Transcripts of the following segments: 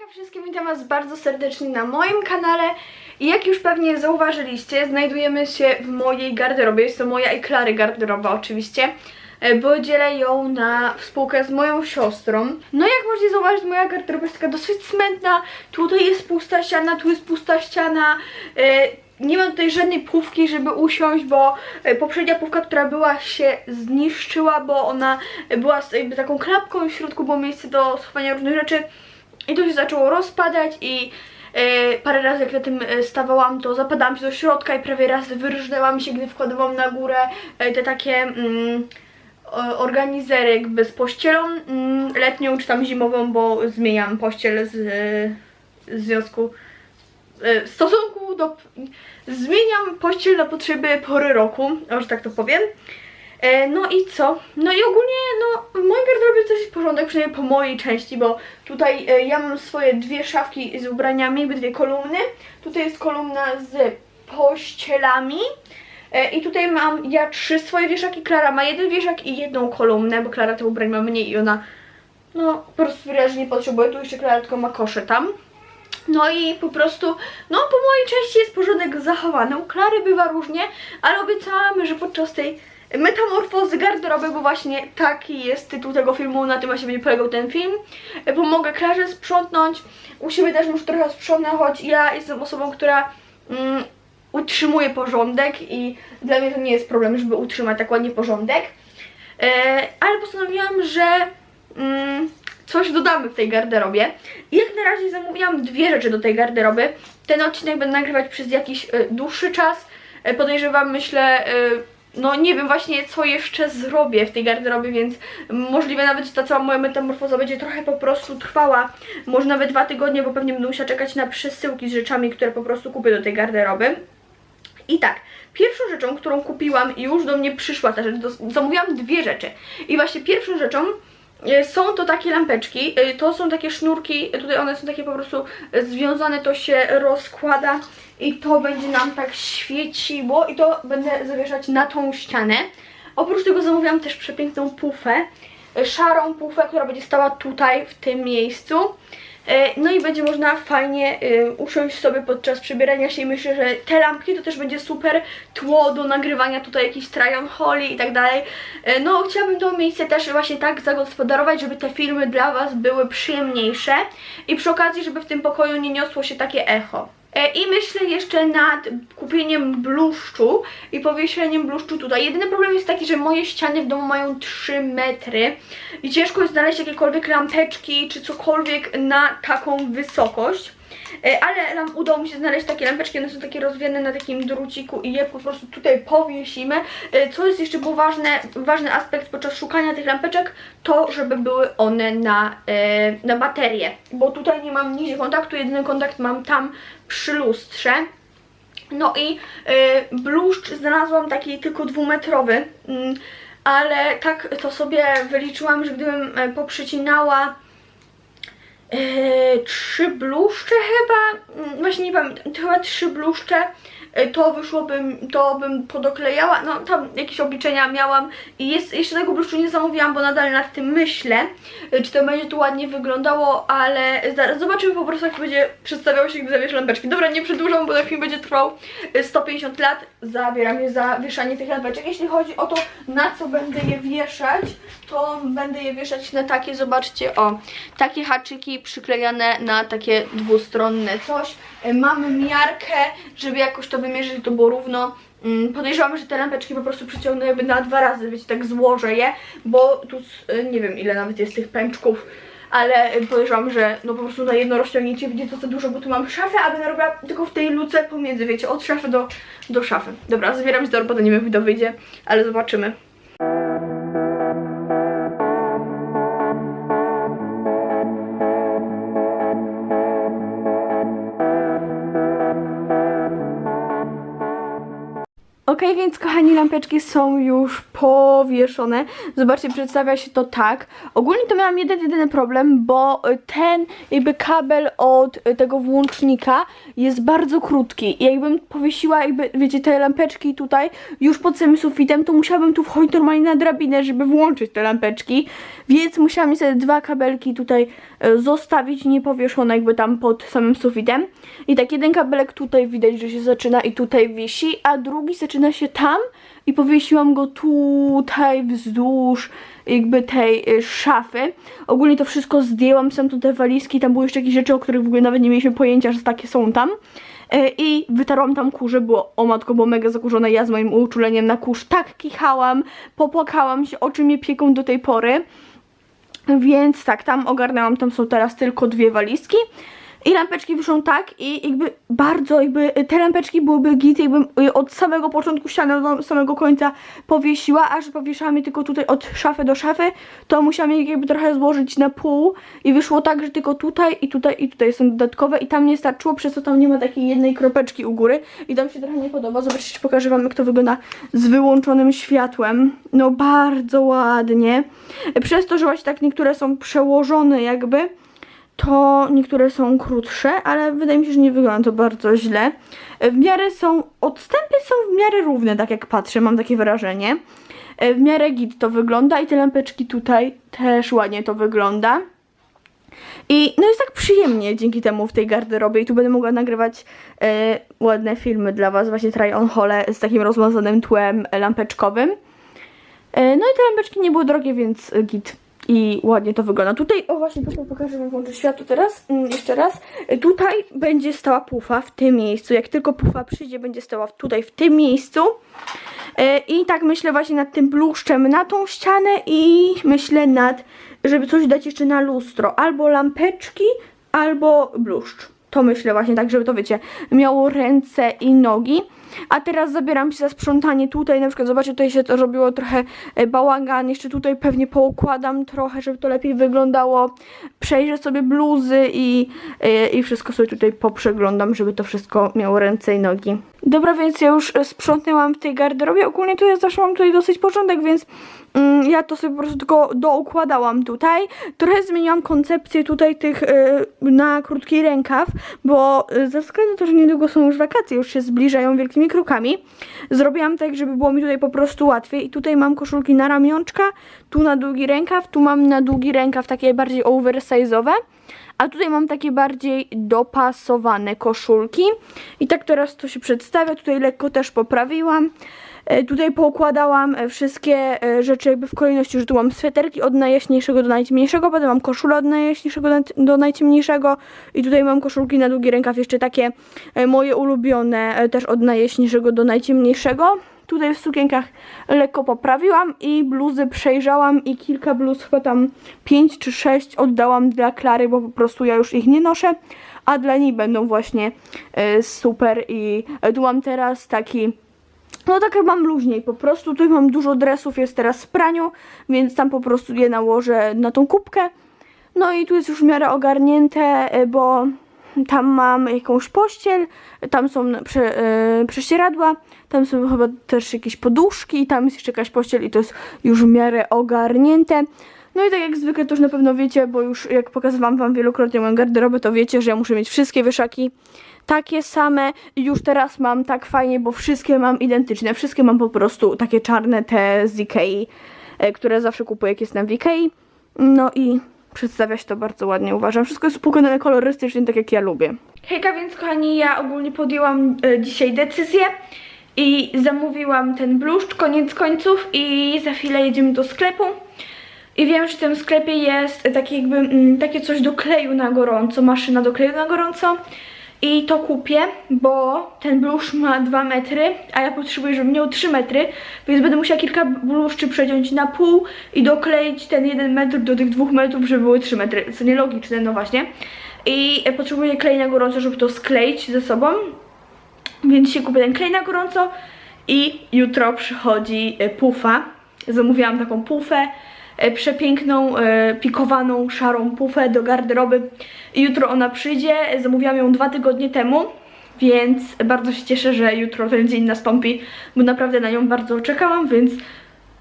Hejka wszystkim, witam was bardzo serdecznie na moim kanale. I jak już pewnie zauważyliście, znajdujemy się w mojej garderobie, jest to moja i Klary garderoba oczywiście, e, bo dzielę ją na spółkę z moją siostrą. No jak możecie zauważyć, moja garderoba jest taka dosyć smętna, tutaj jest pusta ściana, tu jest pusta ściana, e, nie mam tutaj żadnej pówki, żeby usiąść, bo e, poprzednia pówka, która była się zniszczyła, bo ona była z taką klapką w środku było miejsce do schowania różnych rzeczy i to się zaczęło rozpadać i e, parę razy jak na tym e, stawałam, to zapadałam się do środka i prawie raz wyrżnęła mi się, gdy wkładałam na górę e, te takie mm, organizery jakby z pościelą mm, letnią czy tam zimową, bo zmieniam pościel z, związku w stosunku do... Zmieniam pościel na potrzeby pory roku, o, że tak to powiem. E, No i co? No i ogólnie, no w mojej garderobie jest dosyć porządek, przynajmniej po mojej części, bo tutaj e, ja mam swoje dwie szafki z ubraniami, dwie kolumny. Tutaj jest kolumna z pościelami. E, I tutaj mam ja trzy swoje wieszaki, Klara ma jeden wieszak i jedną kolumnę, bo Klara te ubrań ma mniej i ona no po prostu wyraźnie potrzebuje. Tu jeszcze Klara tylko ma kosze tam. No i po prostu, no po mojej części jest porządek zachowany. U Klary bywa różnie, ale obiecałam, że podczas tej metamorfozy garderoby, bo właśnie taki jest tytuł tego filmu, na tym właśnie będzie polegał ten film. e, Pomogę Klarze sprzątnąć. U siebie też już trochę sprzątnę, choć ja jestem osobą, która mm, utrzymuje porządek i dla mnie to nie jest problem, żeby utrzymać tak ładnie porządek. E, ale postanowiłam, że mm, coś dodamy w tej garderobie. I jak na razie zamówiłam dwie rzeczy do tej garderoby. Ten odcinek będę nagrywać przez jakiś e, dłuższy czas. Podejrzewam, myślę, no nie wiem właśnie co jeszcze zrobię w tej garderobie, więc możliwe nawet, że ta cała moja metamorfoza będzie trochę po prostu trwała. Może nawet dwa tygodnie, bo pewnie będę musiała czekać na przesyłki z rzeczami, które po prostu kupię do tej garderoby. I tak, pierwszą rzeczą, którą kupiłam i już do mnie przyszła ta rzecz, zamówiłam dwie rzeczy. I właśnie pierwszą rzeczą są to takie lampeczki, e, to są takie sznurki, tutaj one są takie po prostu e, związane, to się rozkłada i to będzie nam tak świeciło i to będę zawieszać na tą ścianę. Oprócz tego zamówiłam też przepiękną pufę, e, szarą pufę, która będzie stała tutaj, w tym miejscu. E, No i będzie można fajnie y, usiąść sobie podczas przebierania się i myślę, że te lampki to też będzie super tło do nagrywania tutaj trajon holi i tak dalej. E, No chciałabym to miejsce też właśnie tak zagospodarować, żeby te filmy dla Was były przyjemniejsze i przy okazji, żeby w tym pokoju nie niosło się takie echo. E, I myślę jeszcze nad kupieniem bluszczu i powieszeniem bluszczu tutaj. Jedyny problem jest taki, że moje ściany w domu mają 3 metry i ciężko jest znaleźć jakiekolwiek lampeczki czy cokolwiek na taką wysokość. E, Ale nam udało mi się znaleźć takie lampeczki, one są takie rozwiane na takim druciku i je po prostu tutaj powiesimy. E, Co jest jeszcze był ważne, ważny aspekt podczas szukania tych lampeczek, to żeby były one na, na baterię, bo tutaj nie mam nigdzie kontaktu, jedyny kontakt mam tam przy lustrze. No i y, bluszcz znalazłam taki tylko dwumetrowy, mm, ale tak to sobie wyliczyłam, że gdybym e, poprzecinała e, trzy bluszcze chyba, mm, właśnie nie pamiętam, chyba trzy bluszcze, to wyszłobym, to bym podoklejała, no tam jakieś obliczenia miałam i jest, jeszcze tego bluszczu nie zamówiłam, bo nadal nad tym myślę, e, czy to będzie tu ładnie wyglądało, ale zaraz zobaczymy po prostu jak będzie przedstawiało się, gdy zawiesz lampeczki. Dobra, nie przedłużam, bo ten film będzie trwał e, 150 lat, zabieram je za wieszanie tych lampeczek. Jeśli chodzi o to, na co będę je wieszać, to będę je wieszać na takie, zobaczcie, o, takie haczyki przyklejane na takie dwustronne coś. E, Mam miarkę, żeby jakoś to wymierzyć, to było równo. Mm, Podejrzewam, że te lampeczki po prostu przyciągnę jakby na dwa razy, wiecie, tak złożę je, bo tu e, nie wiem ile nawet jest tych pęczków, ale podejrzewam, że no po prostu na jedno rozciągnięcie będzie to za dużo, bo tu mam szafę, a będę robiła tylko w tej luce pomiędzy, wiecie, od szafy do, do szafy. Dobra, zabieram się do roboty, nie wiem jak to wyjdzie, ale zobaczymy. Ok, więc kochani, lampeczki są już powieszone. Zobaczcie, przedstawia się to tak. Ogólnie to miałam jeden, jedyny problem, bo y, ten jakby kabel od y, tego włącznika jest bardzo krótki. I jakbym powiesiła jakby, wiecie, te lampeczki tutaj już pod samym sufitem, to musiałabym tu wchodzić normalnie na drabinę, żeby włączyć te lampeczki. Więc musiałam niestety dwa kabelki tutaj y, zostawić niepowieszone jakby tam pod samym sufitem. I tak jeden kabelek tutaj widać, że się zaczyna i tutaj wisi, a drugi zaczyna się tam i powiesiłam go tutaj wzdłuż jakby tej y, szafy. Ogólnie to wszystko zdjęłam, sam tu te walizki, tam były jeszcze jakieś rzeczy, o których w ogóle nawet nie mieliśmy pojęcia, że takie są tam. Y, I wytarłam tam kurze, było o matko, było mega zakurzone. Ja z moim uczuleniem na kurz tak kichałam, popłakałam się, oczy mnie pieką do tej pory. Więc tak, tam ogarnęłam, tam są teraz tylko dwie walizki. I lampeczki wyszą tak i jakby bardzo jakby te lampeczki byłyby git, jakbym y, od samego początku ściany do samego końca powiesiła, a że powieszałam je tylko tutaj od szafy do szafy, to musiałam je jakby trochę złożyć na pół i wyszło tak, że tylko tutaj i tutaj i tutaj są dodatkowe i tam nie starczyło, przez to tam nie ma takiej jednej kropeczki u góry i tam się trochę nie podoba. Zobaczcie, pokażę wam jak to wygląda z wyłączonym światłem. No bardzo ładnie. Przez to, że właśnie tak niektóre są przełożone jakby, to niektóre są krótsze, ale wydaje mi się, że nie wygląda to bardzo źle. W miarę są, odstępy są w miarę równe, tak jak patrzę, mam takie wrażenie. W miarę git to wygląda i te lampeczki tutaj też ładnie to wygląda. I no jest tak przyjemnie dzięki temu w tej garderobie i tu będę mogła nagrywać e, ładne filmy dla Was, właśnie try on hole z takim rozmazanym tłem lampeczkowym. E, no i te lampeczki nie były drogie, więc git. I ładnie to wygląda. Tutaj, o właśnie, tutaj pokażę wam włączę światło teraz, mm, jeszcze raz. Tutaj będzie stała pufa w tym miejscu. Jak tylko pufa przyjdzie, będzie stała tutaj w tym miejscu. E, I tak myślę właśnie nad tym bluszczem na tą ścianę i myślę nad, żeby coś dać jeszcze na lustro. Albo lampeczki, albo bluszcz. To myślę właśnie tak, żeby to wiecie, miało ręce i nogi. A teraz zabieram się za sprzątanie tutaj, na przykład zobaczcie, tutaj się to robiło trochę e, bałagan, jeszcze tutaj pewnie poukładam trochę, żeby to lepiej wyglądało. Przejrzę sobie bluzy i, e, i wszystko sobie tutaj poprzeglądam, żeby to wszystko miało ręce i nogi. Dobra, więc ja już e, sprzątnęłam w tej garderobie. Ogólnie to ja zawsze mam tutaj dosyć porządek, więc mm, ja to sobie po prostu tylko doukładałam tutaj. Trochę zmieniłam koncepcję tutaj tych e, na krótki rękaw, bo e, ze względu na to, że niedługo są już wakacje, już się zbliżają wielkimi krokami, zrobiłam tak, żeby było mi tutaj po prostu łatwiej. I tutaj mam koszulki na ramionczka, tu na długi rękaw, tu mam na długi rękaw takie bardziej oversize'owe. A tutaj mam takie bardziej dopasowane koszulki. I tak teraz to się przedstawia. Tutaj lekko też poprawiłam. E, Tutaj poukładałam wszystkie e, rzeczy jakby w kolejności, że tu mam sweterki od najjaśniejszego do najciemniejszego, potem mam koszulę od najjaśniejszego do naj- do najciemniejszego i tutaj mam koszulki na długi rękaw jeszcze takie e, moje ulubione, też od najjaśniejszego do najciemniejszego. Tutaj w sukienkach lekko poprawiłam i bluzy przejrzałam i kilka bluz, chyba tam 5 czy 6 oddałam dla Klary, bo po prostu ja już ich nie noszę, a dla niej będą właśnie e, super i tu mam teraz taki no tak mam luźniej, po prostu tutaj mam dużo dresów, jest teraz w praniu, więc tam po prostu je nałożę na tą kubkę. No i tu jest już w miarę ogarnięte, e, bo tam mam jakąś pościel, tam są prze, e, prześcieradła, tam są chyba też jakieś poduszki, tam jest jeszcze jakaś pościel i to jest już w miarę ogarnięte. No i tak jak zwykle to już na pewno wiecie, bo już jak pokazywałam wam wielokrotnie moją garderobę, to wiecie, że ja muszę mieć wszystkie wieszaki takie same i już teraz mam tak fajnie, bo wszystkie mam identyczne, wszystkie mam po prostu takie czarne te z Ikei, e, które zawsze kupuję jak jestem w Ikei. No i przedstawia się to bardzo ładnie, uważam. Wszystko jest pokonane kolorystycznie, tak jak ja lubię. Hejka, więc kochani, ja ogólnie podjęłam e, dzisiaj decyzję i zamówiłam ten bluszcz, koniec końców i za chwilę jedziemy do sklepu. I wiem, że w tym sklepie jest takie jakby, mm, takie coś do kleju na gorąco, maszyna do kleju na gorąco. I to kupię, bo ten bluszcz ma 2 metry, a ja potrzebuję, żeby miał 3 metry, więc będę musiała kilka bluszczy przeciąć na pół i dokleić ten 1 metr do tych 2 metrów, żeby były 3 metry, co nielogiczne, no właśnie. I potrzebuję klej na gorąco, żeby to skleić ze sobą, więc dzisiaj kupię ten klej na gorąco i jutro przychodzi e, pufa. Zamówiłam taką pufę, przepiękną, e, pikowaną, szarą pufę do garderoby. Jutro ona przyjdzie. Zamówiłam ją dwa tygodnie temu, więc bardzo się cieszę, że jutro ten dzień nastąpi, bo naprawdę na nią bardzo czekałam, więc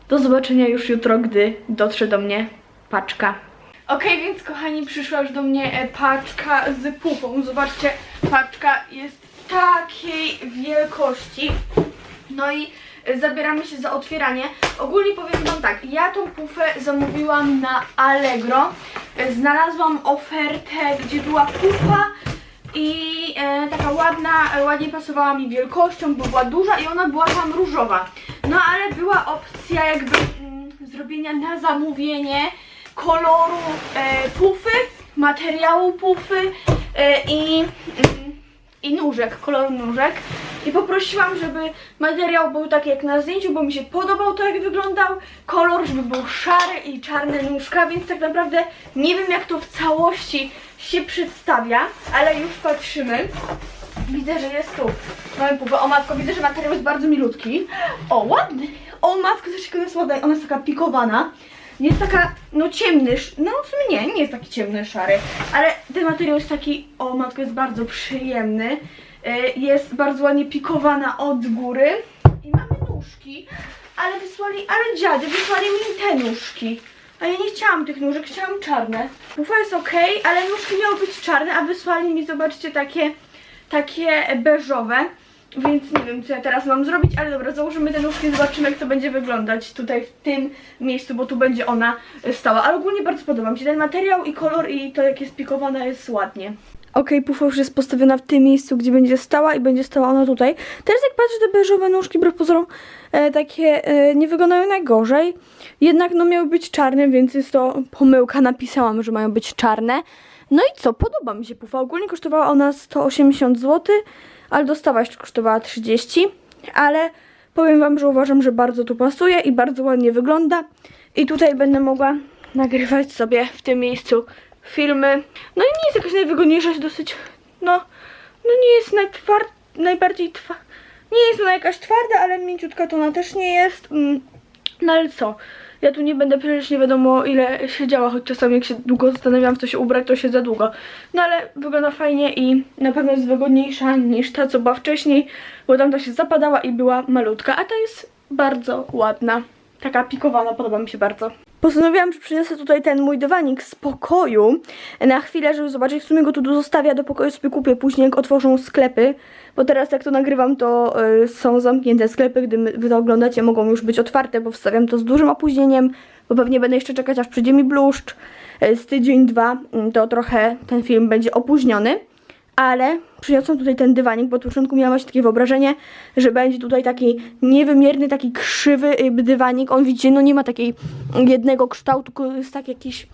do zobaczenia już jutro, gdy dotrze do mnie paczka. Okej, więc kochani, przyszła już do mnie e, paczka z pupą. Zobaczcie, paczka jest takiej wielkości. No i e, zabieramy się za otwieranie. Ogólnie powiem wam tak, ja tą pufę zamówiłam na Allegro. E, Znalazłam ofertę, gdzie była pufa i e, taka ładna, e, ładnie pasowała mi wielkością, bo była duża i ona była tam różowa. No ale była opcja jakby mm, zrobienia na zamówienie koloru e, pufy, materiału pufy e, i, mm, i nóżek, koloru nóżek. I poprosiłam, żeby materiał był taki jak na zdjęciu, bo mi się podobał to jak wyglądał. Kolor, żeby był szary i czarne nóżka, więc tak naprawdę nie wiem jak to w całości się przedstawia, ale już patrzymy. Widzę, że jest tu. Mamy pupę. O matko, widzę, że materiał jest bardzo milutki. O, ładny. O matko, też jest ładna. Ona jest taka pikowana. Jest taka, no ciemny, no w sumie nie, nie jest taki ciemny, szary, ale ten materiał jest taki, o matko, jest bardzo przyjemny. E, Jest bardzo ładnie pikowana od góry i mamy nóżki, ale wysłali, ale dziady wysłali mi te nóżki. A ja nie chciałam tych nóżek, chciałam czarne. Pufa jest ok, ale nóżki miały być czarne, a wysłali mi, zobaczcie, takie, takie beżowe. Więc nie wiem, co ja teraz mam zrobić, ale dobra, założymy te nóżki, zobaczymy, jak to będzie wyglądać tutaj w tym miejscu, bo tu będzie ona stała. Ale ogólnie bardzo podoba mi się ten materiał i kolor i to, jak jest pikowana, jest ładnie. Okej, pufa już jest postawiona w tym miejscu, gdzie będzie stała i będzie stała ona tutaj. Teraz jak patrzę, te beżowe nóżki, wbrew pozorom, e, takie e, nie wyglądają najgorzej. Jednak no miały być czarne, więc jest to pomyłka. Napisałam, że mają być czarne. No i co? Podoba mi się pufa. Ogólnie kosztowała ona 180 zł, ale dostawa jeszcze kosztowała 30. Ale powiem wam, że uważam, że bardzo tu pasuje i bardzo ładnie wygląda. I tutaj będę mogła nagrywać sobie w tym miejscu filmy. No i nie jest jakaś najwygodniejsza, jest dosyć, no, no nie jest najtwar najbardziej twa nie jest ona jakaś twarda, ale mięciutka to ona też nie jest. Mm. No ale co? Ja tu nie będę przecież nie wiadomo ile siedziała, choć czasami jak się długo zastanawiam w co się ubrać, to się za długo. No ale wygląda fajnie i na pewno jest wygodniejsza niż ta, co była wcześniej, bo tamta się zapadała i była malutka, a ta jest bardzo ładna. Taka pikowana, podoba mi się bardzo. Postanowiłam, że przyniosę tutaj ten mój dywanik z pokoju na chwilę, żeby zobaczyć. W sumie go tu zostawię, do pokoju sobie kupię później, jak otworzą sklepy. Bo teraz jak to nagrywam, to y, są zamknięte sklepy. Gdy wy to oglądacie, mogą już być otwarte, bo wstawiam to z dużym opóźnieniem. Bo pewnie będę jeszcze czekać, aż przyjdzie mi bluszcz. Y, z tydzień, dwa, y, to trochę ten film będzie opóźniony. Ale przyniosłam tutaj ten dywanik, bo od początku miałam właśnie takie wyobrażenie, że będzie tutaj taki niewymierny, taki krzywy y, dywanik. On widzicie, no nie ma takiej jednego kształtu, tylko jest tak jakiś,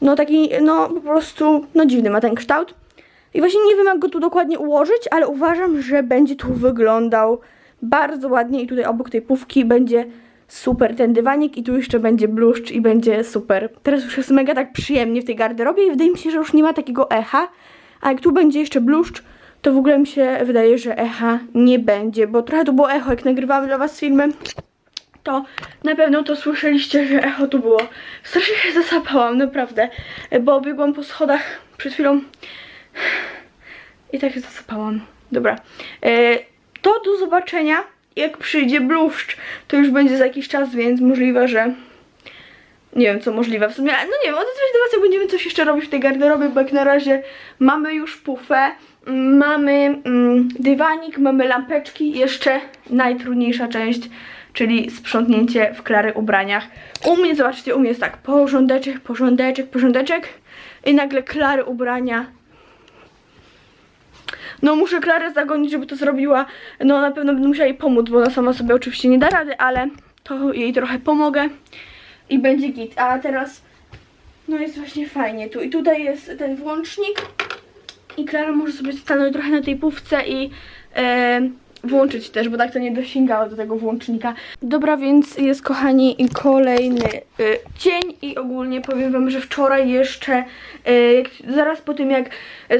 no taki, no po prostu, no dziwny ma ten kształt. I właśnie nie wiem jak go tu dokładnie ułożyć, ale uważam, że będzie tu wyglądał bardzo ładnie i tutaj obok tej pówki będzie super ten dywanik i tu jeszcze będzie bluszcz i będzie super. Teraz już jest mega tak przyjemnie w tej garderobie i wydaje mi się, że już nie ma takiego echa, a jak tu będzie jeszcze bluszcz, to w ogóle mi się wydaje, że echa nie będzie, bo trochę tu było echo, jak nagrywamy dla was filmy, to na pewno to słyszeliście, że echo tu było. Strasznie się zasapałam, naprawdę, bo biegłam po schodach przed chwilą i tak się zasypałam. Dobra. E, to do zobaczenia. Jak przyjdzie bluszcz, to już będzie za jakiś czas, więc możliwe, że. Nie wiem, co możliwe w sumie. No nie wiem, odezwać do was, jak będziemy coś jeszcze robić w tej garderobie, bo jak na razie mamy już pufę, mamy mm, dywanik, mamy lampeczki. Jeszcze najtrudniejsza część, czyli sprzątnięcie w klary ubraniach. U mnie, zobaczcie, u mnie jest tak, porządeczek, porządeczek, porządeczek i nagle klary ubrania no muszę Klarę zagonić, żeby to zrobiła. No na pewno będę musiała jej pomóc, bo ona sama sobie oczywiście nie da rady, ale to jej trochę pomogę i będzie git. A teraz no jest właśnie fajnie tu. I tutaj jest ten włącznik i Klara może sobie stanąć trochę na tej pówce i e, włączyć też, bo tak to nie dosięgało do tego włącznika. Dobra, więc jest kochani kolejny dzień i ogólnie powiem wam, że wczoraj jeszcze jak, zaraz po tym jak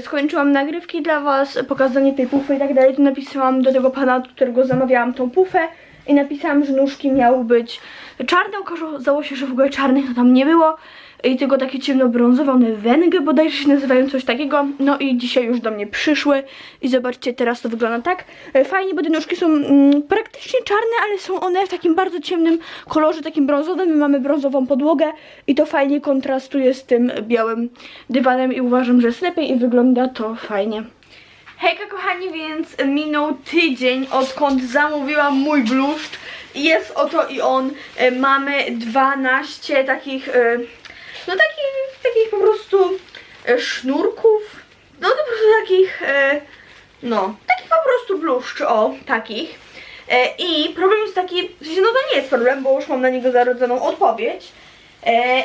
skończyłam nagrywki dla was, pokazanie tej pufy i tak dalej, to napisałam do tego pana, od którego zamawiałam tą pufę i napisałam, że nóżki miały być czarne, okazało się, że w ogóle czarnych tam nie było, i tylko takie ciemnobrązowe, one węgę bodajże się nazywają, coś takiego. No i dzisiaj już do mnie przyszły i zobaczcie, teraz to wygląda tak. E, Fajnie, bo te nóżki są mm, praktycznie czarne, ale są one w takim bardzo ciemnym kolorze, takim brązowym. My mamy brązową podłogę i to fajnie kontrastuje z tym białym dywanem i uważam, że jest lepiej i wygląda to fajnie. Hejka kochani, więc minął tydzień odkąd zamówiłam mój bluszcz jest oto i on. E, Mamy 12 takich, e, no takich, takich po prostu e, sznurków, no to po prostu takich, no, takich po prostu bluszcz, o, takich. I problem jest taki, no to nie jest problem, bo już mam na niego zarodzoną odpowiedź,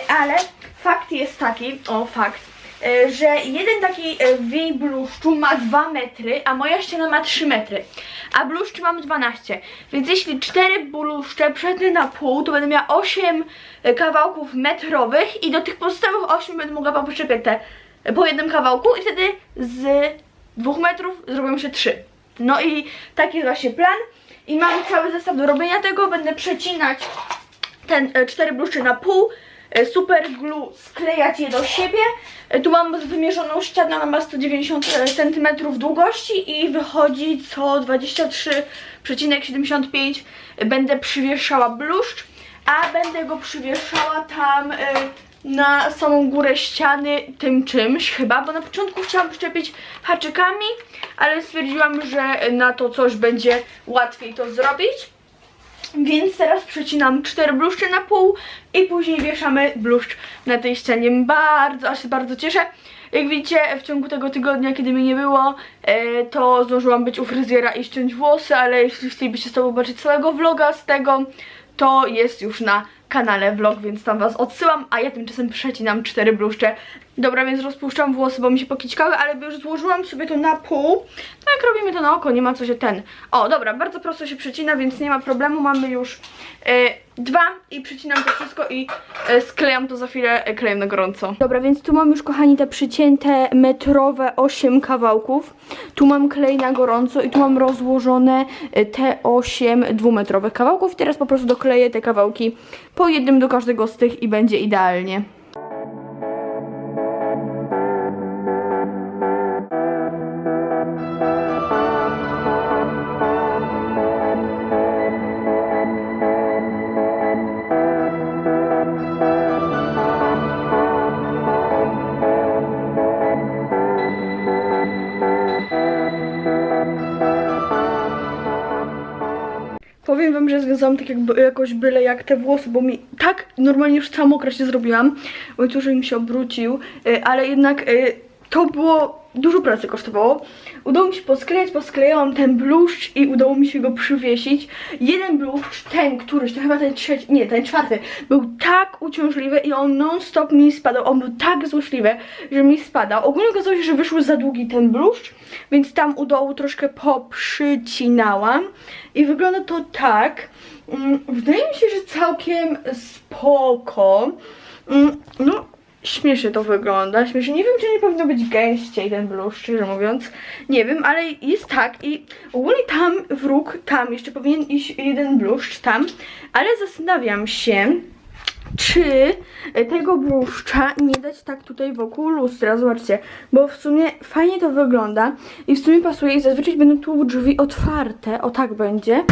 ale fakt jest taki, o fakt, że jeden taki e, wij bluszczu ma 2 metry, a moja ściana ma 3 metry, a bluszcz mam 12, więc jeśli 4 bluszcze przetnę na pół, to będę miała 8 e, kawałków metrowych i do tych pozostałych 8 będę mogła poprzyczepiać te e, po jednym kawałku i wtedy z 2 metrów zrobią się 3. No i taki jest właśnie plan. I mam cały zestaw do robienia tego, będę przecinać ten e, cztery bluszcze na pół, e, super glue sklejać je do siebie. E, Tu mam wymierzoną ścianę, ona ma 190 cm długości i wychodzi co 23,75 będę przywieszała bluszcz, a będę go przywieszała tam e, na samą górę ściany tym czymś chyba, bo na początku chciałam przyczepić haczykami, ale stwierdziłam, że na to coś będzie łatwiej to zrobić. Więc teraz przecinam cztery bluszcze na pół i później wieszamy bluszcz na tej ścianie. Bardzo, aż się bardzo cieszę. Jak widzicie, w ciągu tego tygodnia, kiedy mnie nie było, e, to zdążyłam być u fryzjera i ściąć włosy, ale jeśli chcielibyście sobie zobaczyć całego vloga z tego, to jest już na kanale vlog, więc tam was odsyłam, a ja tymczasem przecinam cztery bluszcze. Dobra, więc rozpuszczam włosy, bo mi się pokićkały, ale już złożyłam sobie to na pół. Jak robimy to na oko, nie ma co się ten. O, dobra, bardzo prosto się przecina, więc nie ma problemu. Mamy już e, dwa i przycinam to wszystko i e, sklejam to za chwilę e, klejem na gorąco. Dobra, więc tu mam już, kochani, te przycięte metrowe 8 kawałków. Tu mam klej na gorąco i tu mam rozłożone e, te 8 dwumetrowych kawałków. I teraz po prostu dokleję te kawałki po jednym do każdego z tych i będzie idealnie. Związałam tak jakby jakoś byle jak te włosy, bo mi tak normalnie już cała mokra zrobiłam. Łańcuszek mi się obrócił, y, ale jednak y, to było dużo pracy kosztowało. Udało mi się posklejać, posklejałam ten bluszcz i udało mi się go przywiesić. Jeden bluszcz, ten któryś, to chyba ten trzeci, nie, ten czwarty, był tak uciążliwy i on non stop mi spadał. On był tak złośliwy, że mi spadał. Ogólnie okazało się, że wyszły za długi ten bluszcz, więc tam u dołu troszkę poprzycinałam. I wygląda to tak. Mm, Wydaje mi się, że całkiem spoko. Mm, No, śmiesznie to wygląda. Śmiesznie. Nie wiem, czy nie powinno być gęściej ten bluszcz, szczerze mówiąc. Nie wiem, ale jest tak i ogólnie tam w róg, tam jeszcze powinien iść jeden bluszcz, tam. Ale zastanawiam się, czy tego bluszcza nie dać tak tutaj wokół lustra, zobaczcie, bo w sumie fajnie to wygląda i w sumie pasuje i zazwyczaj będą tu drzwi otwarte, o tak będzie,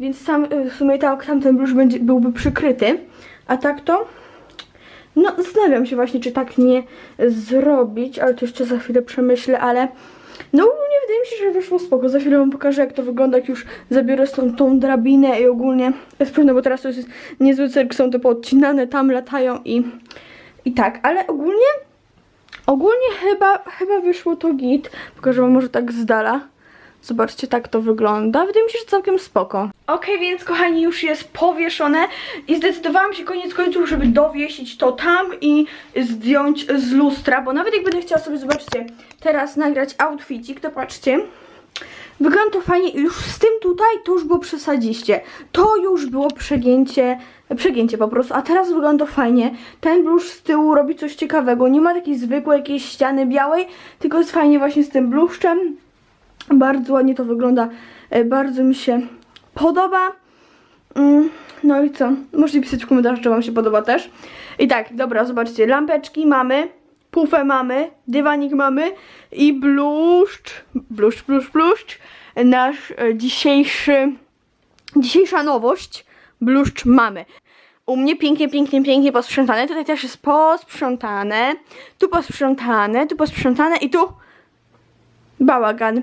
więc sam y, w sumie tam, tamten bluszcz będzie, byłby przykryty, a tak to, no zastanawiam się właśnie, czy tak nie zrobić, ale to jeszcze za chwilę przemyślę, ale no ogólnie wydaje mi się, że wyszło spoko. Za chwilę wam pokażę, jak to wygląda, jak już zabiorę tą, tą drabinę i ogólnie sprawdzę, bo teraz to jest niezły cyrk, są te poodcinane, tam latają i, i tak, ale ogólnie ogólnie chyba, chyba wyszło to git. Pokażę wam może tak z dala. Zobaczcie, tak to wygląda. Wydaje mi się, że całkiem spoko. Okej, więc kochani, już jest powieszone i zdecydowałam się koniec końców, żeby dowiesić to tam i zdjąć z lustra, bo nawet jak będę chciała sobie, zobaczcie, teraz nagrać outfitik, to patrzcie. Wygląda to fajnie i już z tym tutaj to już było przesadziście. To już było przegięcie, przegięcie po prostu, a teraz wygląda to fajnie. Ten blusz z tyłu robi coś ciekawego, nie ma takiej zwykłej jakiejś ściany białej, tylko jest fajnie właśnie z tym bluszczem. Bardzo ładnie to wygląda, e, bardzo mi się podoba. Mm, no i co? Możecie pisać w komentarzach, czy wam się podoba też. I tak, dobra, zobaczcie, lampeczki mamy, pufę mamy, dywanik mamy i bluszcz, bluszcz, bluszcz, bluszcz, nasz e, dzisiejszy, dzisiejsza nowość, bluszcz mamy. U mnie pięknie, pięknie, pięknie posprzątane. Tutaj też jest posprzątane. Tu posprzątane, tu posprzątane i tu bałagan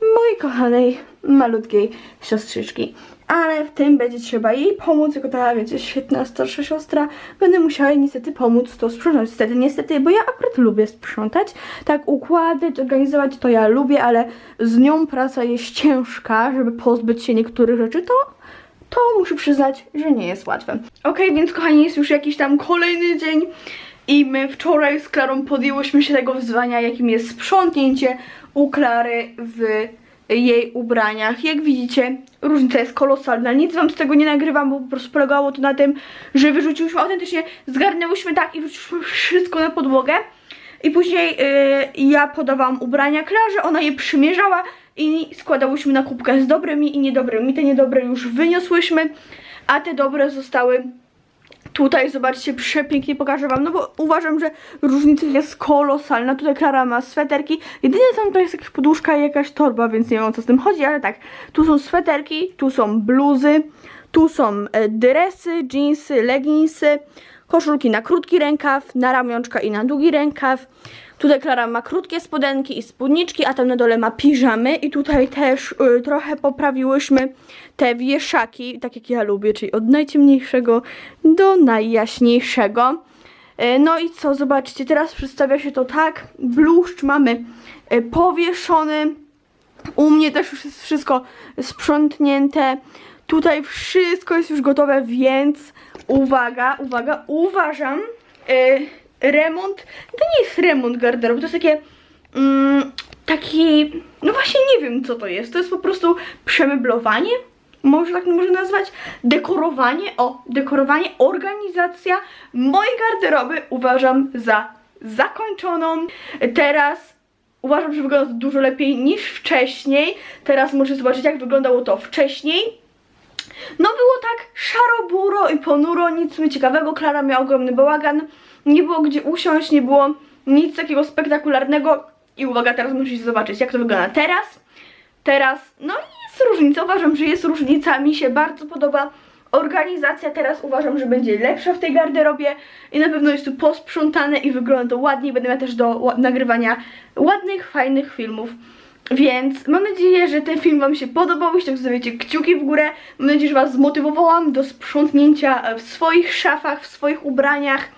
mojej kochanej, malutkiej siostrzyczki. Ale w tym będzie trzeba jej pomóc, jako ta, wiecie, świetna starsza siostra. Będę musiała jej niestety pomóc to sprzątać. Niestety, niestety, bo ja akurat lubię sprzątać. Tak układać, organizować to ja lubię, ale z nią praca jest ciężka, żeby pozbyć się niektórych rzeczy, to to muszę przyznać, że nie jest łatwe. Okej, więc kochani, jest już jakiś tam kolejny dzień i my wczoraj z Klarą podjęłyśmy się tego wyzwania, jakim jest sprzątnięcie u Klary w jej ubraniach. Jak widzicie, różnica jest kolosalna. Nic wam z tego nie nagrywam, bo po prostu polegało to na tym, że wyrzuciłyśmy autentycznie, zgarnęłyśmy tak i wyrzuciłyśmy wszystko na podłogę. I później yy, ja podawałam ubrania Klarze, ona je przymierzała i składałyśmy na kubkę z dobrymi i niedobrymi. Te niedobre już wyniosłyśmy, a te dobre zostały tutaj. Zobaczcie, przepięknie pokażę wam, no bo uważam, że różnica jest kolosalna. Tutaj Klara ma sweterki. Jedynie tam to jest jakaś poduszka i jakaś torba, więc nie wiem o co z tym chodzi, ale tak. Tu są sweterki, tu są bluzy, tu są e, dresy, jeansy, leginsy, koszulki na krótki rękaw, na ramionczka i na długi rękaw. Tutaj Klara ma krótkie spodenki i spódniczki, a tam na dole ma piżamy i tutaj też y, trochę poprawiłyśmy te wieszaki, tak jak ja lubię, czyli od najciemniejszego do najjaśniejszego. Y, no i co, zobaczcie, teraz przedstawia się to tak, bluszcz mamy y, powieszony, u mnie też już jest wszystko sprzątnięte. Tutaj wszystko jest już gotowe, więc uwaga, uwaga, uważam, y, remont, to nie jest remont garderoby, to jest takie, mm, taki, no właśnie nie wiem co to jest, to jest po prostu przemeblowanie, może tak można nazwać, dekorowanie, o, dekorowanie, organizacja mojej garderoby uważam za zakończoną. Teraz uważam, że wygląda to dużo lepiej niż wcześniej. Teraz muszę zobaczyć, jak wyglądało to wcześniej. No było tak szaro-buro i ponuro, nic mi ciekawego. Klara miała ogromny bałagan, nie było gdzie usiąść, nie było nic takiego spektakularnego. I uwaga, teraz musicie zobaczyć, jak to wygląda teraz. Teraz, no jest różnica, uważam, że jest różnica, mi się bardzo podoba. Organizacja teraz uważam, że będzie lepsza w tej garderobie i na pewno jest tu posprzątane i wygląda to ładniej. Będę miała też do nagrywania ładnych, fajnych filmów. Więc mam nadzieję, że ten film Wam się podobał. Jeśli tak zostawiacie kciuki w górę. Mam nadzieję, że Was zmotywowałam do sprzątnięcia e, w swoich szafach, w swoich ubraniach.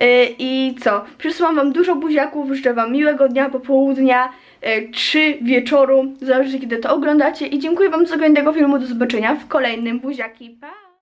Yy, I co? Przysyłam Wam dużo buziaków, życzę Wam miłego dnia, popołudnia, yy, czy wieczoru, zależy kiedy to oglądacie. I dziękuję Wam za oglądanie tego filmu. Do zobaczenia w kolejnym buziaki. Pa!